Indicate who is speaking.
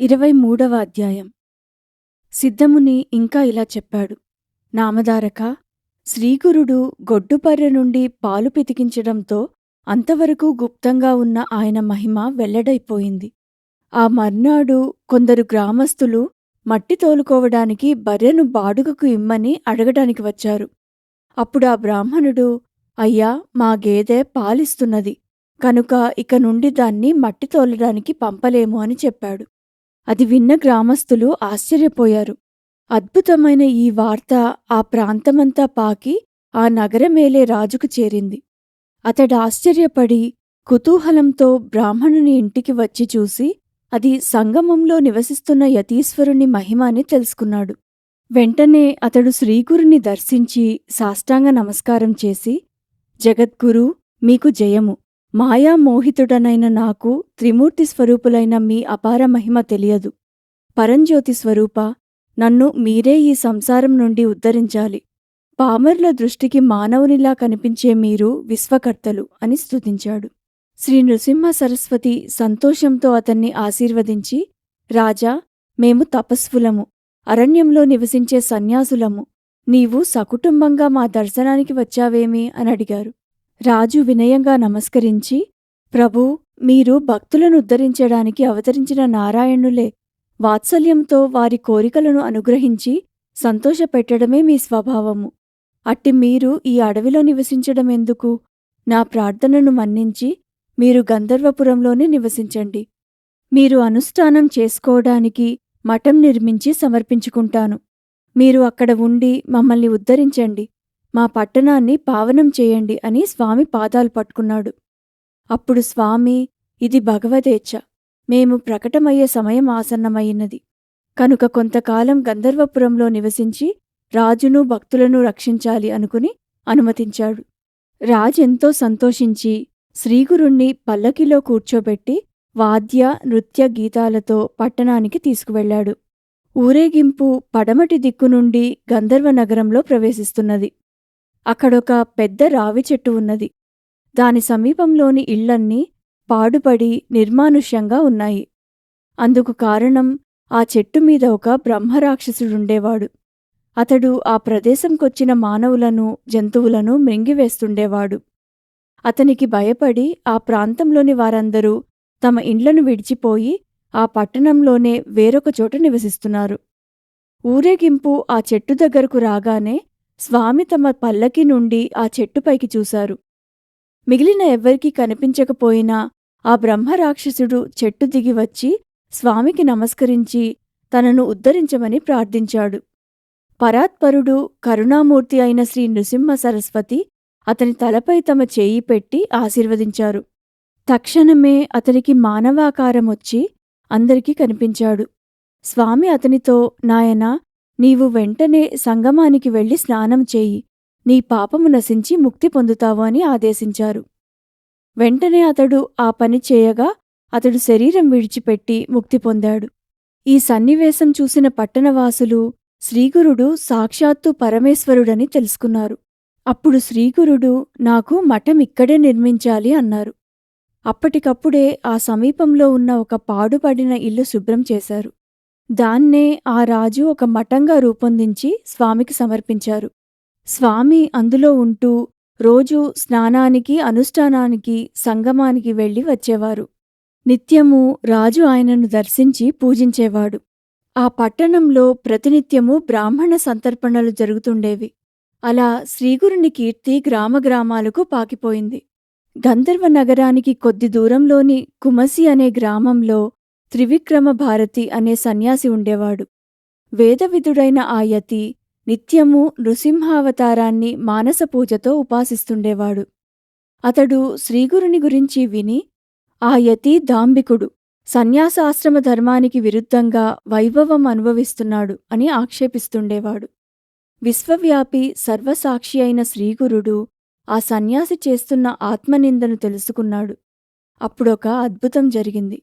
Speaker 1: ఇరవై మూడవ అధ్యాయం. సిద్ధముని ఇంకా ఇలా చెప్పాడు. నామధారక శ్రీగురుడు గొడ్డుపర్రె నుండి పాలు పితికించడంతో అంతవరకు గుప్తంగా ఉన్న ఆయన మహిమ వెల్లడైపోయింది. ఆ మర్నాడు కొందరు గ్రామస్తులు మట్టి తోలుకోవడానికి బర్రెను బాడుగకు ఇమ్మని అడగడానికి వచ్చారు. అప్పుడు ఆ బ్రాహ్మణుడు అయ్యా మా గేదె పాలిస్తున్నది కనుక ఇక నుండి దాన్ని మట్టి తోలడానికి పంపలేము అని చెప్పాడు. అది విన్న గ్రామస్తులు ఆశ్చర్యపోయారు. అద్భుతమైన ఈ వార్త ఆ ప్రాంతమంతా పాకి ఆ నగరమేలే రాజుకు చేరింది. అతడు ఆశ్చర్యపడి కుతూహలంతో బ్రాహ్మణుని ఇంటికి వచ్చి చూసి అది సంగమంలో నివసిస్తున్న యతీశ్వరుని మహిమ అని తెలుసుకున్నాడు. వెంటనే అతడు శ్రీగురుని దర్శించి సాష్టాంగ నమస్కారం చేసి జగద్గురు మీకు జయము. మాయామోహితుడనైన నాకు త్రిమూర్తి స్వరూపులైన మీ అపార మహిమ తెలియదు. పరంజ్యోతి స్వరూప నన్ను మీరే ఈ సంసారం నుండి ఉద్ధరించాలి. పామర్ల దృష్టికి మానవునిలా కనిపించే మీరు విశ్వకర్తలు అని స్తుతించాడు. శ్రీ నృసింహ సరస్వతి సంతోషంతో అతన్ని ఆశీర్వదించి రాజా మేము తపస్వులము అరణ్యంలో నివసించే సన్యాసులము. నీవు సకుటుంబంగా మా దర్శనానికి వచ్చావేమి? అని అడిగారు. రాజు వినయంగా నమస్కరించి ప్రభూ మీరు భక్తులను ఉద్ధరించడానికి అవతరించిన నారాయణులే. వాత్సల్యంతో వారి కోరికలను అనుగ్రహించి సంతోషపెట్టడమే మీ స్వభావము. అట్టి మీరు ఈ అడవిలో నివసించడమెందుకు? నా ప్రార్థనను మన్నించి మీరు గంధర్వపురంలోనే నివసించండి. మీరు అనుష్ఠానం చేసుకోవడానికి మఠం నిర్మించి సమర్పించుకుంటాను. మీరు అక్కడ ఉండి మమ్మల్ని ఉద్ధరించండి. మా పట్టణాన్ని పావనం చేయండి అని స్వామి పాదాలు పట్టుకున్నాడు. అప్పుడు స్వామి ఇది భగవదేచ్ఛ. మేము ప్రకటమయ్యే సమయం ఆసన్నమయ్యినది కనుక కొంతకాలం గంధర్వపురంలో నివసించి రాజును భక్తులను రక్షించాలి అనుకుని అనుమతించాడు. రాజెంతో సంతోషించి శ్రీగురుణ్ణి పల్లకిలో కూర్చోబెట్టి వాద్య నృత్య గీతాలతో పట్టణానికి తీసుకువెళ్ళాడు ఊరేగింపు పడమటి దిక్కు నుండి గంధర్వ నగరంలో ప్రవేశిస్తున్నది. అక్కడొక పెద్ద రావి చెట్టు ఉన్నది. దాని సమీపంలోని ఇళ్ళన్నీ పాడుపడి నిర్మానుష్యంగా ఉన్నాయి. అందుకు కారణం ఆ చెట్టు మీద ఒక బ్రహ్మరాక్షసుడుండేవాడు. అతడు ఆ ప్రదేశంకొచ్చిన మానవులను జంతువులను మృంగివేస్తుండేవాడు. అతనికి భయపడి ఆ ప్రాంతంలోని వారందరూ తమ ఇండ్లను విడిచిపోయి ఆ పట్టణంలోనే వేరొక చోట నివసిస్తున్నారు. ఊరేగింపు ఆ చెట్టు దగ్గరకు రాగానే స్వామి తమ పల్లకి నుండి ఆ చెట్టుపైకి చూశారు. మిగిలిన ఎవ్వరికీ కనిపించకపోయినా ఆ బ్రహ్మరాక్షసుడు చెట్టు దిగి వచ్చి స్వామికి నమస్కరించి తనను ఉద్ధరించమని ప్రార్థించాడు. పరాత్పరుడు కరుణామూర్తి అయిన శ్రీ నృసింహ సరస్వతి అతని తలపై తమ చేయి పెట్టి ఆశీర్వదించారు. తక్షణమే అతనికి మానవాకారమొచ్చి అందరికీ కనిపించాడు. స్వామి అతనితో నాయనా నీవు వెంటనే సంగమానికి వెళ్ళి స్నానం చేయి. నీ పాపము నశించి ముక్తి పొందుతావు అని ఆదేశించారు. వెంటనే అతడు ఆ పని చేయగా అతడు శరీరం విడిచిపెట్టి ముక్తి పొందాడు. ఈ సన్నివేశం చూసిన పట్టణవాసులు శ్రీగురుడు సాక్షాత్తు పరమేశ్వరుడని తెలుసుకున్నారు. అప్పుడు శ్రీగురుడు నాకు మఠం ఇక్కడే నిర్మించాలి అన్నారు. అప్పటికప్పుడే ఆ సమీపంలో ఉన్న ఒక పాడుపడిన ఇల్లు శుభ్రం చేశారు. దాన్నే ఆ రాజు ఒక మఠంగా రూపొందించి స్వామికి సమర్పించారు. స్వామి అందులో ఉంటూ రోజూ స్నానానికి అనుష్ఠానానికి సంగమానికి వెళ్ళి వచ్చేవారు. నిత్యము రాజు ఆయనను దర్శించి పూజించేవాడు. ఆ పట్టణంలో ప్రతినిత్యము బ్రాహ్మణ సంతర్పణలు జరుగుతుండేవి. అలా శ్రీగురుని కీర్తి గ్రామగ్రామాలకు పాకిపోయింది. గంధర్వ నగరానికి కొద్ది దూరంలోని కుమసి అనే గ్రామంలో త్రివిక్రమ భారతి అనే సన్యాసి ఉండేవాడు. వేదవిధుడైన ఆ యతి నిత్యము నృసింహావతారాన్ని మానస పూజతో ఉపాసిస్తుండేవాడు. అతడు శ్రీగురుని గురించి విని ఆ యతి దాంబికుడు సన్యాసాశ్రమ ధర్మానికి విరుద్ధంగా వైభవం అనుభవిస్తున్నాడు అని ఆక్షేపిస్తుండేవాడు. విశ్వవ్యాపి సర్వసాక్షి అయిన శ్రీగురుడు ఆ సన్యాసి చేస్తున్న ఆత్మనిందను తెలుసుకున్నాడు. అప్పుడొక అద్భుతం జరిగింది.